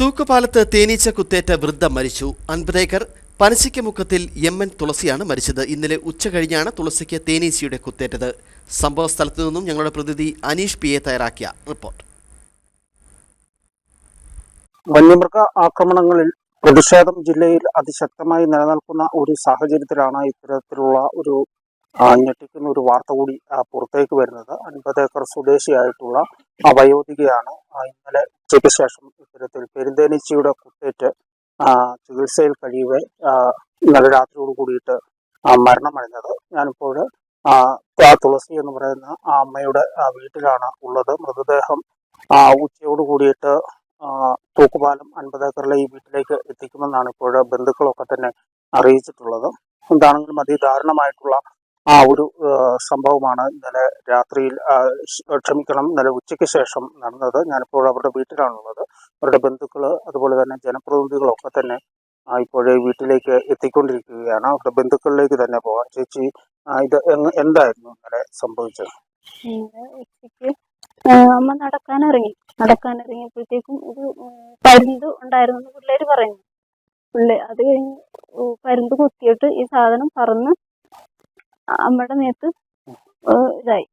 തൂക്കുപാലത്ത് തേനീച്ച കുത്തേറ്റ വൃദ്ധ മരിച്ചു. അൻപതേക്കർ പനശിക്കമുക്കത്തിൽ എം എൻ തുളസിയാണ് മരിച്ചത്. ഇന്നലെ ഉച്ച കഴിഞ്ഞാണ് തുളസിക്ക് തേനീച്ചയുടെ കുത്തേറ്റത്. സംഭവ സ്ഥലത്തു നിന്നും ഞങ്ങളുടെ പ്രതിനിധി അനീഷ് പി എ തയ്യാറാക്കിയ റിപ്പോർട്ട്. വന്യമൃഗ ആക്രമണങ്ങളിൽ പ്രതിഷേധം ജില്ലയിൽ അതിശക്തമായി നിലനിൽക്കുന്ന ഒരു സാഹചര്യത്തിലാണ് ഇത്തരത്തിലുള്ള ഒരു ഞെട്ടിക്കുന്ന ഒരു വാർത്ത കൂടി പുറത്തേക്ക് വരുന്നത്. അൻപത് ഏക്കർ സ്വദേശിയായിട്ടുള്ള വയോധികയാണ്. ഇന്നലെ ഉച്ചയ്ക്ക് ശേഷം ഇത്തരത്തിൽ പെരുന്തേനീച്ചയുടെ കുത്തേറ്റ് ചികിത്സയിൽ കഴിയവേ ഇന്നലെ രാത്രിയോട് കൂടിയിട്ട് മരണമടഞ്ഞത്. ഞാനിപ്പോൾ തുളസി എന്ന് പറയുന്ന ആ അമ്മയുടെ വീട്ടിലാണ് ഉള്ളത്. മൃതദേഹം ഉച്ചയോട് കൂടിയിട്ട് തൂക്കുപാലം അൻപത് ഏക്കറിലെ ഈ വീട്ടിലേക്ക് എത്തിക്കുമെന്നാണ് ഇപ്പോൾ ബന്ധുക്കളൊക്കെ തന്നെ അറിയിച്ചിട്ടുള്ളത്. എന്താണെങ്കിലും അതിദാരുണമായിട്ടുള്ള ആ ഒരു സംഭവമാണ് ഇന്നലെ രാത്രിയിൽ ക്ഷമിക്കണം ഇന്നലെ ഉച്ചയ്ക്ക് ശേഷം നടന്നത്. ഞാനിപ്പോൾ അവരുടെ വീട്ടിലാണുള്ളത്. അവരുടെ ബന്ധുക്കൾ അതുപോലെ തന്നെ ജനപ്രതിനിധികളൊക്കെ തന്നെ ഇപ്പോഴേ വീട്ടിലേക്ക് എത്തിക്കൊണ്ടിരിക്കുകയാണ്. അവരുടെ ബന്ധുക്കളിലേക്ക് തന്നെ പോകാം ചേച്ചി ഇത് എന്തായിരുന്നു ഇന്നലെ സംഭവിച്ചത്? ഉച്ചയ്ക്ക് അമ്മ നടക്കാനിറങ്ങി. നടക്കാനിറങ്ങിയപ്പോഴത്തേക്കും ഒരു പരുന്ത് ഉണ്ടായിരുന്നു പിള്ളേർ പറയുന്നു. പിള്ളേ അത് കഴിഞ്ഞ് പരുന്ത് കുത്തിയിട്ട് ഈ സാധനം പറന്ന് അമ്മയുടെ നേരത്ത് ഇതായി.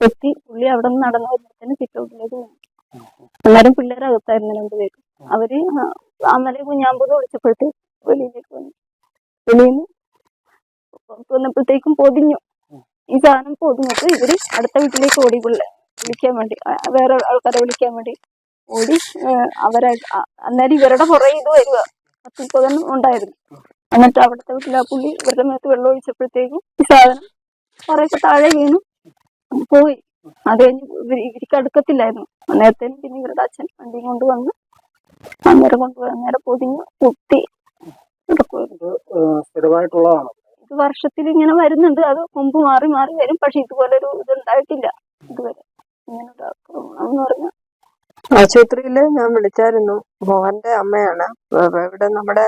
എത്തി പുള്ളി അവിടെ നിന്ന് നടന്നു വരുമ്പോഴത്തേന് സിറ്റൗട്ടിലേക്ക് വന്നു. അന്നേരം പിള്ളേർ അകത്തായിരുന്നു രണ്ടുപേരും അവർ ആ, അന്നലെ കുഞ്ഞാമ്പൂത് വിളിച്ചപ്പോഴത്തേക്ക് വെളിയിലേക്ക് വന്നു. വെളിയിൽ പുറത്ത് വന്നപ്പോഴത്തേക്കും പൊതിഞ്ഞു. ഈ സാധനം പൊതിഞ്ഞിട്ട് ഇവർ അടുത്ത വീട്ടിലേക്ക് ഓടി പിള്ളേ വിളിക്കാൻ വേണ്ടി വേറെ ആൾക്കാരെ വിളിക്കാൻ വേണ്ടി ഓടി അവരെ അന്നേരം ഇവരുടെ പുറകെ ഇത് വരിക. പത്ത് മുപ്പതെണ്ണം ഉണ്ടായിരുന്നു. എന്നിട്ട് അവിടുത്തെ വീട്ടിലെ ആ പുള്ളി ഇവരുടെ മേത്ത് വെള്ളം ഒഴിച്ചപ്പോഴത്തേക്കും ഈ സാധനം കുറേയൊക്കെ താഴെ വീണു. പോയി. അത് കഴിഞ്ഞ് ഇവർക്ക് അടുക്കത്തില്ലായിരുന്നു. അന്നേരത്തേനും പിന്നെ ഇവരുടെ അച്ഛൻ വണ്ടിയും കൊണ്ട് വന്ന് അന്നേരം കൊണ്ടുപോയി അന്നേരം പൊതിഞ്ഞ് കുത്തി ഇത് ആ, സ്ഥിരമായിട്ടുള്ളതാണ്? ഇത് വർഷത്തിൽ ഇങ്ങനെ വരുന്നുണ്ട്. അത് മുമ്പ് മാറി മാറി വരും. പക്ഷെ ഇതുപോലെ ഒരു ഇത് ഉണ്ടായിട്ടില്ല ഇതുവരെ. ഇങ്ങനെ ഒരു ആക്രമണം പറഞ്ഞാൽ ആശുപത്രിയിൽ ഞാൻ വിളിച്ചായിരുന്നു. മോഹന്റെ അമ്മയാണ്. ഇവിടെ നമ്മുടെ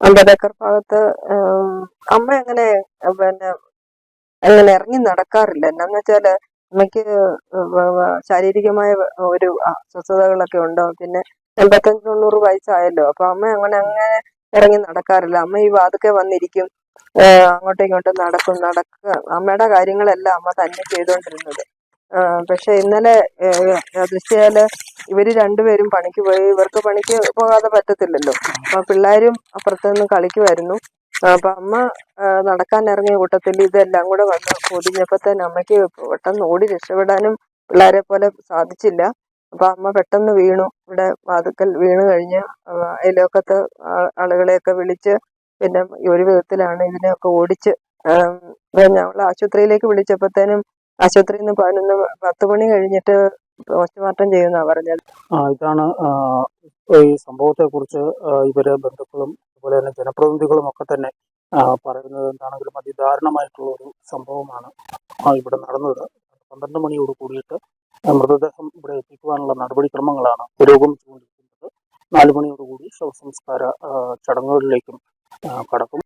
അമ്പതേക്കർ ഭാഗത്ത് അമ്മ എങ്ങനെ പിന്നെ അങ്ങനെ ഇറങ്ങി നടക്കാറില്ല? എന്നാന്ന് വെച്ചാൽ അമ്മയ്ക്ക് ശാരീരികമായ ഒരു അസ്വസ്ഥതകളൊക്കെ ഉണ്ടോ? പിന്നെ എൺപത്തഞ്ച് തൊണ്ണൂറ് വയസ്സായല്ലോ. അപ്പൊ അമ്മ അങ്ങനെ അങ്ങനെ ഇറങ്ങി നടക്കാറില്ല. അമ്മ ഈ വാതുക്കെ വന്നിരിക്കും അങ്ങോട്ടും ഇങ്ങോട്ടും നടക്കും നടക്കുക. അമ്മയുടെ കാര്യങ്ങളെല്ലാം അമ്മ തന്നെ ചെയ്തുകൊണ്ടിരുന്നത് പക്ഷെ ഇന്നലെ ദൃശ്യാൽ ഇവർ രണ്ടുപേരും പണിക്ക് പോയി. ഇവർക്ക് പണിക്ക് പോകാതെ പറ്റത്തില്ലല്ലോ. അപ്പൊ പിള്ളേരും അപ്പുറത്ത് നിന്ന് കളിക്കുമായിരുന്നു അപ്പൊ അമ്മ നടക്കാൻ ഇറങ്ങിയ കൂട്ടത്തിൽ ഇതെല്ലാം കൂടെ വന്ന് പൊതിഞ്ഞപ്പോ തന്നെ അമ്മയ്ക്ക് പെട്ടെന്ന് ഓടി രക്ഷപ്പെടാനും പിള്ളേരെ പോലെ സാധിച്ചില്ല. അപ്പൊ അമ്മ പെട്ടെന്ന് വീണു. ഇവിടെ വാതുക്കൽ വീണ് കഴിഞ്ഞ് ആ- ആളുകളെയൊക്കെ വിളിച്ച് പിന്നെ ഒരു വിധത്തിലാണ് ഇതിനെയൊക്കെ ഓടിച്ച് ഞങ്ങൾ ആശുപത്രിയിലേക്ക് വിളിച്ചപ്പോഴത്തേനും ആശുപത്രിയിൽ നിന്ന് പതിനൊന്ന് പത്ത് മണി കഴിഞ്ഞിട്ട് പോസ്റ്റ്മോർട്ടം ചെയ്യുന്ന പറഞ്ഞത്. ഇതാണ് ഈ സംഭവത്തെ കുറിച്ച് ഇവർ ബന്ധുക്കളും അതുപോലെ തന്നെ ജനപ്രതിനിധികളും ഒക്കെ തന്നെ പറയുന്നത് എന്താണെങ്കിലും അതിദാരുണമായിട്ടുള്ള ഒരു സംഭവമാണ് ഇവിടെ നടന്നത്. പന്ത്രണ്ട് മണിയോട് കൂടിയിട്ട് മൃതദേഹം ഇവിടെ എത്തിക്കുവാനുള്ള നടപടിക്രമങ്ങളാണ് പുരോഗമിച്ചുകൊണ്ടിരിക്കുന്നത്. നാല് മണിയോട് കൂടി ശവസംസ്കാര ചടങ്ങുകളിലേക്കും കടക്കും.